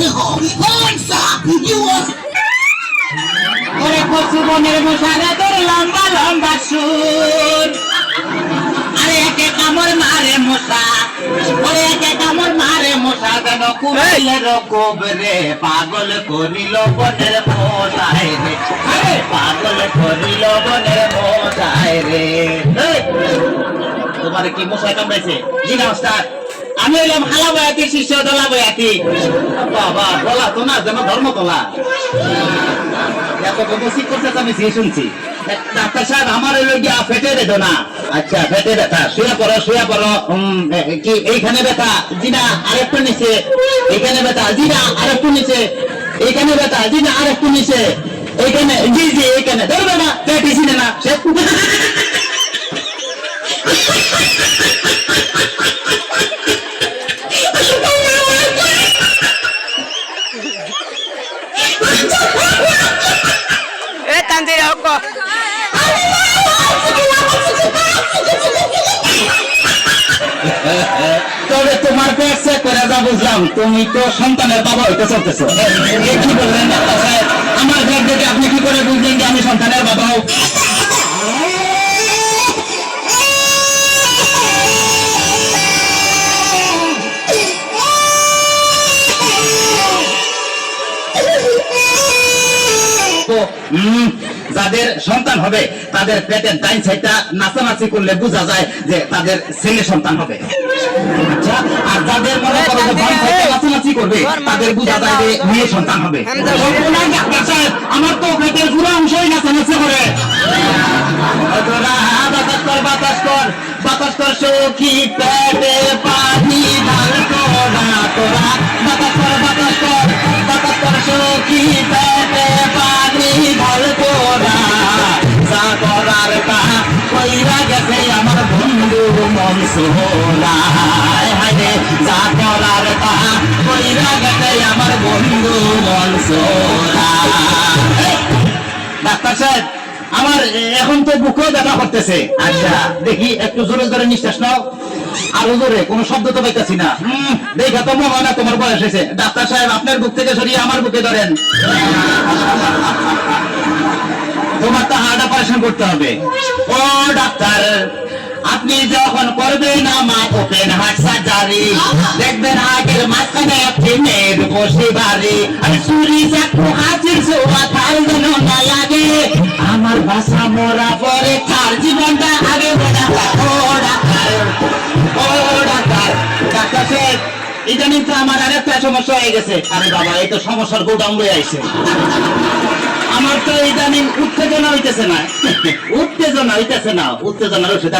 Answer! You are ওরে কোবরে পাগল করিল বনের মশাই রে পাগল করিল বনের মশাই রে তোমার কি মশাই কামড়াইছে জি আমি হইলাম হালা বয়াতি, শিষ্য দলা বয়াতি। বাবা বলা তো না, যেন ধর্ম তোলা এত বসি করছে আমি শুনছি। ডাক্তার সাহেব, আমার হইল গিয়া ফেটে বেদনা আচ্ছা ফেটে ব্যথা শুয়ে পড়ো শুয়ে পড়ো। কি, এইখানে ব্যথা, জিনা, আরেকটু নিচে। এইখানে ব্যথা, জিনা, আরেকটু নিচে। এইখানে ব্যথা, জিনা, আরেকটু নিচে। এইখানে, জি জি, এইখানে। ধরবে না পেটি ছিনে না, সে তবে তোমার চেক করে যা বুঝলাম। তুমি তো সন্তানের বাবা হইতে চলতেছো। কি বললেন আমার পেট দেখে আপনি কি করে বুঝলেন যে আমি সন্তানের বাবা হোক যাদের সন্তান হবে, তাদের পেটের ডাইন সাইডটা নাচানাচি করলে বোঝা যায় যে তাদের ছেলে সন্তান হবে। আর যাদের মনে করো যে বাম সাইডটা নাচানাচি করবে তাদের বোঝা যায় যে মেয়ে সন্তান হবে। ডাক্তার সাহেব, আমার তো পেটের পুরো অংশই নাচানাচি করে বাতাস কর। বাতাস কর বাতাস কর সখী পেটে পানি ঢাল তোরা তোরা বাতাস কর বাতাস কর বাতাস কর সখী পেটে পানি ঢাল তোরা যা করার তা কইরা গেছে আমার বন্ধু মন ডাক্তার সাহেব, আমার এখন তো ব্যথা করতেছে। আচ্ছা দেখি একটু জোরে জোরে নিঃশ্বাস নাও। আরও জোরে, কোনো শব্দ তো পাইতেছি না। দেখে তো মনে না, তোমার বয়স ডাক্তার সাহেব, আপনার বুক থেকে সরিয়ে আমার বুকে ধরেন। তোমার তো হার্ট অপারেশন করতে হবে। ও ডাক্তার, আপনি যখন করবেন সার্জারি দেখবেন আগের মাঝখানে আপনি মেয়ের বসে বাড়ি। আর চুরি চাকু হাতির তার যেন না লাগে। আমার ভাষা মরা পরে তার জীবনটা আগে বেড়া সমস্যার গোডাউন আমার তো ইদানিং উত্তেজনা হইতেছে না। উত্তেজনা হইতেছে না, উত্তেজনার ওষুধ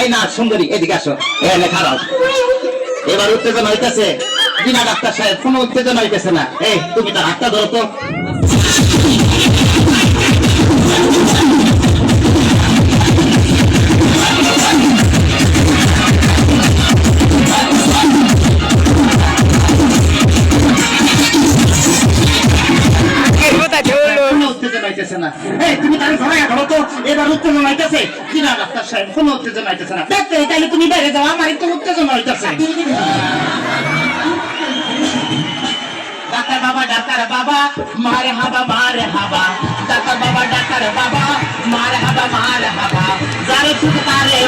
এই না, সুন্দরী, এদিকে আসো। এখানে খারাপ। এবার উত্তেজনা হইতেছে। বিনা ডাক্তার সাহেব কোনো উত্তেজনা হইতেছে না। এই তুমি তার হাতটা ধরো তো। না এই তুমি তাহলে ধরে ধরো তো এবার উত্তেজনা হইতেছে বিনা ডাক্তার সাহেব, কোনো উত্তেজনা হইতেছে না। ডাক্তার তাহলে তুমি বাইরে যাও, আমার একটু উত্তেজনা হইতেছে। ডাক্তার বাবা ডাক্তার বাবা, মারে হাবা মারে হাবা। ডাক্তার বাবা ডাক্তার বাবা, মারে হাবা, মারে তারে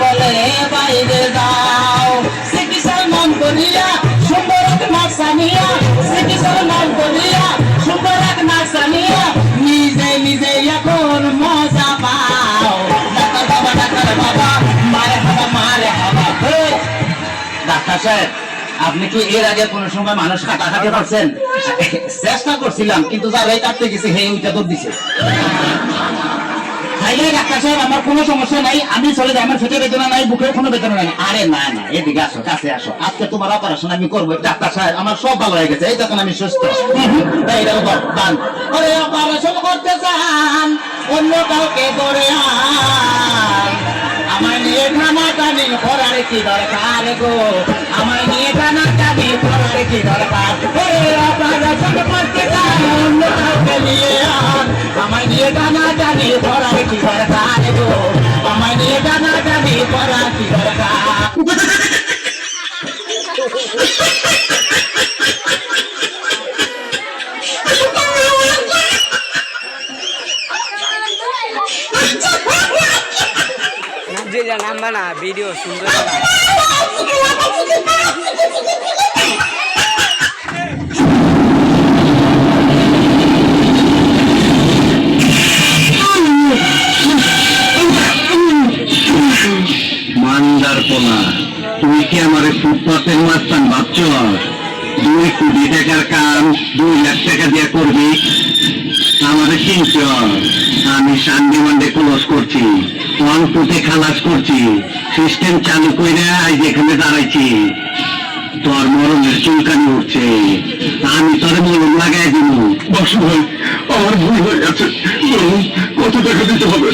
বলে, বাইরে যাও। আপনি কি এর আগে কোন সময় মানুষ কাটাকাটি করছেন? চেষ্টা করছিলাম, কিন্তু যারাই কাটতে গেছে, হে, ওইটা তো দিছে। বুকের কোনো নাই। আরে না না, এদিকে আসো, কাছে আসো। আজকে তোমার আমি করব, ডাক্তার সাহেব, আমার সব ভালো হয়ে গেছে, এই তখন আমি সুস্থ। করতে অন্য কাউকে আমার নিয়ে টানা টানি করার কি দরকার গো? আমার নিয়ে টানা টানি করার কি দরকার? আমার নিয়ে টানা করার কি দরকার গো? ভিডিও নামবা না ভিডিও সুন্দর তুই কি আমার ফুটপাতের মাস্তান ভাবছ? দুই কোটি টাকার কাম দুই লাখ টাকা দিয়ে করবি? আমাদের চিনছ আমি সানডে মানডে ক্লোজ করছি ওয়ান ফুটে খালাস করছি সিস্টেম চালু করে আজ এখানে দাঁড়াইছি। তোর মরণের চুলকানি উঠছে আমি তোর মরণ লাগাই দিব। বসু ভাই আমার ভুল হয়ে গেছে। কত টাকা দিতে হবে?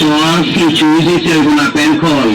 তোর কিছুই দিতে হইব না প্যান খল